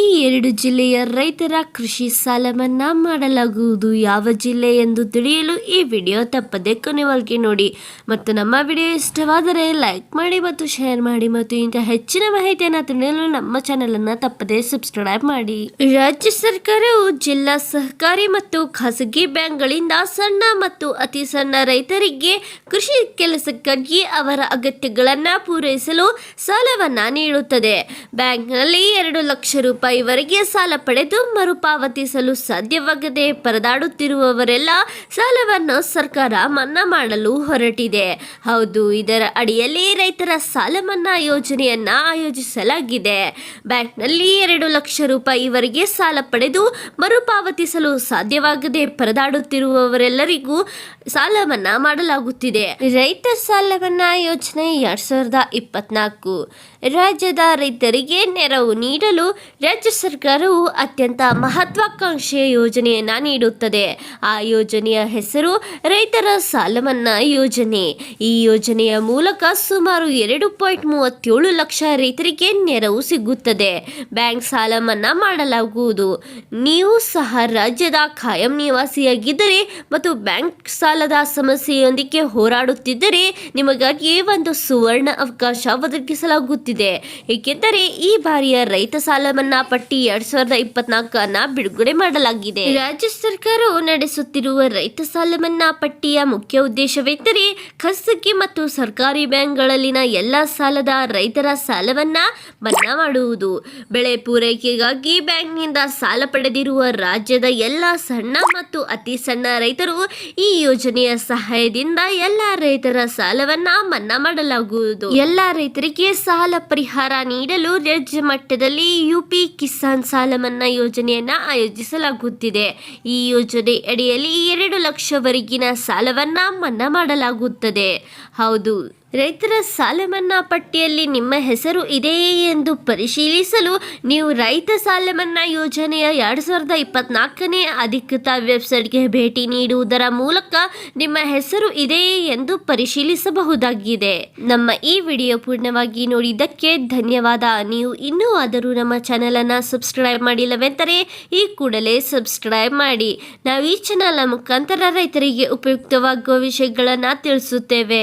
ಈ ಎರಡು ಜಿಲ್ಲೆಯ ರೈತರ ಕೃಷಿ ಸಾಲ ಮನ್ನಾ ಮಾಡಲಾಗುವುದು. ಯಾವ ಜಿಲ್ಲೆ ಎಂದು ತಿಳಿಯಲು ಈ ವಿಡಿಯೋ ತಪ್ಪದೆ ಕೊನೆವರೆಗೆ ನೋಡಿ. ಮತ್ತು ನಮ್ಮ ವಿಡಿಯೋ ಇಷ್ಟವಾದರೆ ಲೈಕ್ ಮಾಡಿ ಮತ್ತು ಶೇರ್ ಮಾಡಿ ಮತ್ತು ಇಂಥ ಹೆಚ್ಚಿನ ಮಾಹಿತಿಯನ್ನು ತಿಳಿಯಲು ನಮ್ಮ ಚಾನಲನ್ನು ತಪ್ಪದೆ ಸಬ್ಸ್ಕ್ರೈಬ್ ಮಾಡಿ. ರಾಜ್ಯ ಸರ್ಕಾರವು ಜಿಲ್ಲಾ ಸಹಕಾರಿ ಮತ್ತು ಖಾಸಗಿ ಬ್ಯಾಂಕ್ಗಳಿಂದ ಸಣ್ಣ ಮತ್ತು ಅತಿ ಸಣ್ಣ ರೈತರಿಗೆ ಕೃಷಿ ಕೆಲಸಕ್ಕಾಗಿ ಅವರ ಅಗತ್ಯಗಳನ್ನು ಪೂರೈಸಲು ಸಾಲವನ್ನು ನೀಡುತ್ತದೆ. ಬ್ಯಾಂಕ್ನಲ್ಲಿ ಎರಡು ಲಕ್ಷ ರೂಪಾಯಿವರೆಗೆ ಸಾಲ ಪಡೆದು ಮರುಪಾವತಿಸಲು ಸಾಧ್ಯವಾಗದೆ ಪರದಾಡುತ್ತಿರುವವರೆಲ್ಲ ಸಾಲವನ್ನು ಸರ್ಕಾರ ಮನ್ನಾ ಮಾಡಲು ಹೊರಟಿದೆ. ಹೌದು, ಇದರ ಅಡಿಯಲ್ಲಿ ರೈತರ ಸಾಲ ಮನ್ನಾ ಯೋಜನೆಯನ್ನ ಆಯೋಜಿಸಲಾಗಿದೆ. ಬ್ಯಾಂಕ್ನಲ್ಲಿ ಎರಡು ಲಕ್ಷ ರೂಪಾಯಿವರೆಗೆ ಸಾಲ ಪಡೆದು ಮರುಪಾವತಿಸಲು ಸಾಧ್ಯವಾಗದೆ ಪರದಾಡುತ್ತಿರುವವರೆಲ್ಲರಿಗೂ ಸಾಲ ಮನ್ನಾ ಮಾಡಲಾಗುತ್ತಿದೆ. ರೈತ ಸಾಲ ಮನ್ನಾ ಯೋಜನೆ ಎರಡ್ ಸಾವಿರದ ಇಪ್ಪತ್ನಾಲ್ಕು. ರಾಜ್ಯದ ರೈತರಿಗೆ ನೆರವು ನೀಡಲು ರಾಜ್ಯ ಸರ್ಕಾರವು ಅತ್ಯಂತ ಮಹತ್ವಾಕಾಂಕ್ಷೆಯ ಯೋಜನೆಯನ್ನ ನೀಡುತ್ತದೆ. ಆ ಯೋಜನೆಯ ಹೆಸರು ರೈತರ ಸಾಲ ಮನ್ನಾ ಯೋಜನೆ. ಈ ಯೋಜನೆಯ ಮೂಲಕ ಸುಮಾರು ಎರಡು ಪಾಯಿಂಟ್ ಮೂವತ್ತೇಳು ಲಕ್ಷ ರೈತರಿಗೆ ನೆರವು ಸಿಗುತ್ತದೆ. ಬ್ಯಾಂಕ್ ಸಾಲ ಮನ್ನಾ ಮಾಡಲಾಗುವುದು. ನೀವು ಸಹ ರಾಜ್ಯದ ಖಾಯಂ ನಿವಾಸಿಯಾಗಿದ್ದರೆ ಮತ್ತು ಬ್ಯಾಂಕ್ ಸಾಲದ ಸಮಸ್ಯೆಯೊಂದಿಗೆ ಹೋರಾಡುತ್ತಿದ್ದರೆ ನಿಮಗಾಗಿ ಒಂದು ಸುವರ್ಣ ಅವಕಾಶ ಒದಗಿಸಲಾಗುತ್ತಿದೆ. ಏಕೆಂದರೆ ಈ ಬಾರಿಯ ರೈತ ಸಾಲ ಪಟ್ಟಿ ಎರಡ್ ಸಾವಿರದ ಇಪ್ಪತ್ನಾಲ್ಕನ್ನ ಬಿಡುಗಡೆ ಮಾಡಲಾಗಿದೆ. ರಾಜ್ಯ ಸರ್ಕಾರವು ನಡೆಸುತ್ತಿರುವ ರೈತ ಸಾಲ ಮನ್ನಾ ಪಟ್ಟಿಯ ಮುಖ್ಯ ಉದ್ದೇಶವೆಂದರೆ ಖಾಸಗಿ ಮತ್ತು ಸರ್ಕಾರಿ ಬ್ಯಾಂಕ್ಗಳಲ್ಲಿನ ಎಲ್ಲಾ ಸಾಲದ ರೈತರ ಸಾಲವನ್ನ ಮನ್ನಾ ಮಾಡುವುದು. ಬೆಳೆ ಪೂರೈಕೆಗಾಗಿ ಬ್ಯಾಂಕ್ನಿಂದ ಸಾಲ ಪಡೆದಿರುವ ರಾಜ್ಯದ ಎಲ್ಲಾ ಸಣ್ಣ ಮತ್ತು ಅತಿ ಸಣ್ಣ ರೈತರು ಈ ಯೋಜನೆಯ ಸಹಾಯದಿಂದ ಎಲ್ಲಾ ರೈತರ ಸಾಲವನ್ನ ಮನ್ನಾ ಮಾಡಲಾಗುವುದು. ಎಲ್ಲಾ ರೈತರಿಗೆ ಸಾಲ ಪರಿಹಾರ ನೀಡಲು ರಾಜ್ಯ ಮಟ್ಟದಲ್ಲಿ ಯುಪಿ ಕಿಸಾನ್ ಸಾಲ ಮನ್ನಾ ಯೋಜನೆಯನ್ನ ಆಯೋಜಿಸಲಾಗುತ್ತಿದೆ. ಈ ಯೋಜನೆ ಅಡಿಯಲ್ಲಿ ಎರಡು ಲಕ್ಷವರೆಗಿನ ಸಾಲವನ್ನ ಮನ್ನಾ ಮಾಡಲಾಗುತ್ತದೆ. ಹೌದು. ರೈತರ ಸಾಲ ಮನ್ನಾ ಪಟ್ಟಿಯಲ್ಲಿ ನಿಮ್ಮ ಹೆಸರು ಇದೆಯೇ ಎಂದು ಪರಿಶೀಲಿಸಲು ನೀವು ರೈತ ಸಾಲ ಮನ್ನಾ ಯೋಜನೆಯ ಎರಡು ಸಾವಿರದ ಇಪ್ಪತ್ನಾಲ್ಕನೇ ಅಧಿಕೃತ ವೆಬ್ಸೈಟ್ಗೆ ಭೇಟಿ ನೀಡುವುದರ ಮೂಲಕ ನಿಮ್ಮ ಹೆಸರು ಇದೆಯೇ ಎಂದು ಪರಿಶೀಲಿಸಬಹುದಾಗಿದೆ. ನಮ್ಮ ಈ ವಿಡಿಯೋ ಪೂರ್ಣವಾಗಿ ನೋಡಿದ್ದಕ್ಕೆ ಧನ್ಯವಾದ. ನೀವು ಇನ್ನೂ ಆದರೂ ನಮ್ಮ ಚಾನಲನ್ನು ಸಬ್ಸ್ಕ್ರೈಬ್ ಮಾಡಿಲ್ಲವೆಂದರೆ ಈ ಕೂಡಲೇ ಸಬ್ಸ್ಕ್ರೈಬ್ ಮಾಡಿ. ನಾವು ಈ ಚಾನಲ್ ಮುಖಾಂತರ ರೈತರಿಗೆ ಉಪಯುಕ್ತವಾಗುವ ವಿಷಯಗಳನ್ನು ತಿಳಿಸುತ್ತೇವೆ.